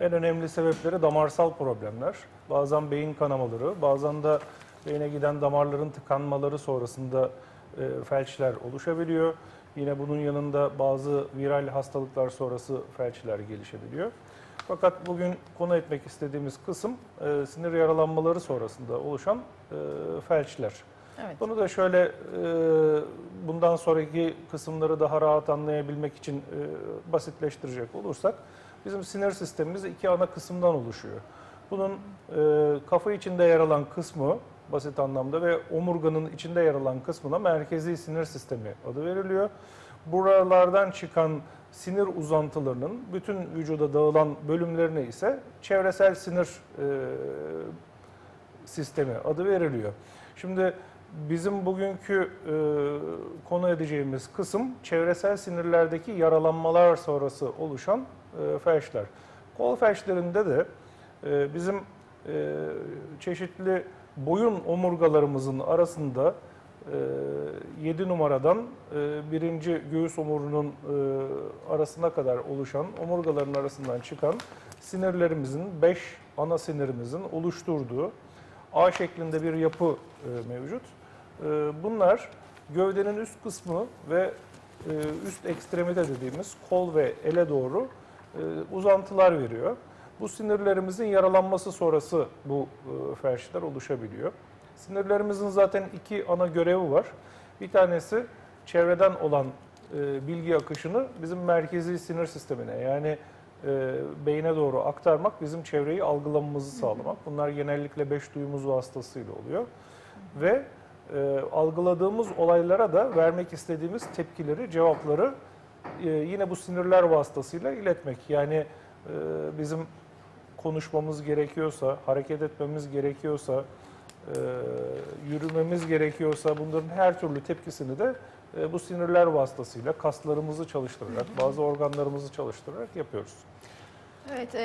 En önemli sebepleri damarsal problemler. Bazen beyin kanamaları, bazen de beyne giden damarların tıkanmaları sonrasında e, felçler oluşabiliyor. Yine bunun yanında bazı viral hastalıklar sonrası felçler gelişebiliyor. Fakat bugün konu etmek istediğimiz kısım e, sinir yaralanmaları sonrasında oluşan e, felçler. Evet. Bunu da şöyle e, bundan sonraki kısımları daha rahat anlayabilmek için e, basitleştirecek olursak bizim sinir sistemimiz iki ana kısımdan oluşuyor. Bunun e, kafa içinde yer alan kısmı basit anlamda ve omurganın içinde yer alan kısmına merkezi sinir sistemi adı veriliyor. Buralardan çıkan sinir uzantılarının bütün vücuda dağılan bölümlerine ise çevresel sinir e, sistemi adı veriliyor. Şimdi bizim bugünkü e, konu edeceğimiz kısım çevresel sinirlerdeki yaralanmalar sonrası oluşan felçler. Kol felçlerinde de e, bizim e, çeşitli boyun omurgalarımızın arasında e, 7 numaradan e, birinci göğüs omurunun e, arasına kadar oluşan omurgaların arasından çıkan sinirlerimizin 5 ana sinirimizin oluşturduğu A şeklinde bir yapı e, mevcut. E, bunlar gövdenin üst kısmı ve e, üst ekstremite dediğimiz kol ve ele doğru e, uzantılar veriyor. Bu sinirlerimizin yaralanması sonrası bu e, felçler oluşabiliyor. Sinirlerimizin zaten iki ana görevi var. Bir tanesi çevreden olan e, bilgi akışını bizim merkezi sinir sistemine yani e, beyne doğru aktarmak, bizim çevreyi algılamamızı sağlamak. Bunlar genellikle beş duyumuz vasıtasıyla oluyor. Ve e, algıladığımız olaylara da vermek istediğimiz tepkileri, cevapları e, yine bu sinirler vasıtasıyla iletmek. Yani e, bizim konuşmamız gerekiyorsa, hareket etmemiz gerekiyorsa, e, yürümemiz gerekiyorsa bunların her türlü tepkisini de bu sinirler vasıtasıyla kaslarımızı çalıştırarak, bazı organlarımızı çalıştırarak yapıyoruz. Evet, e,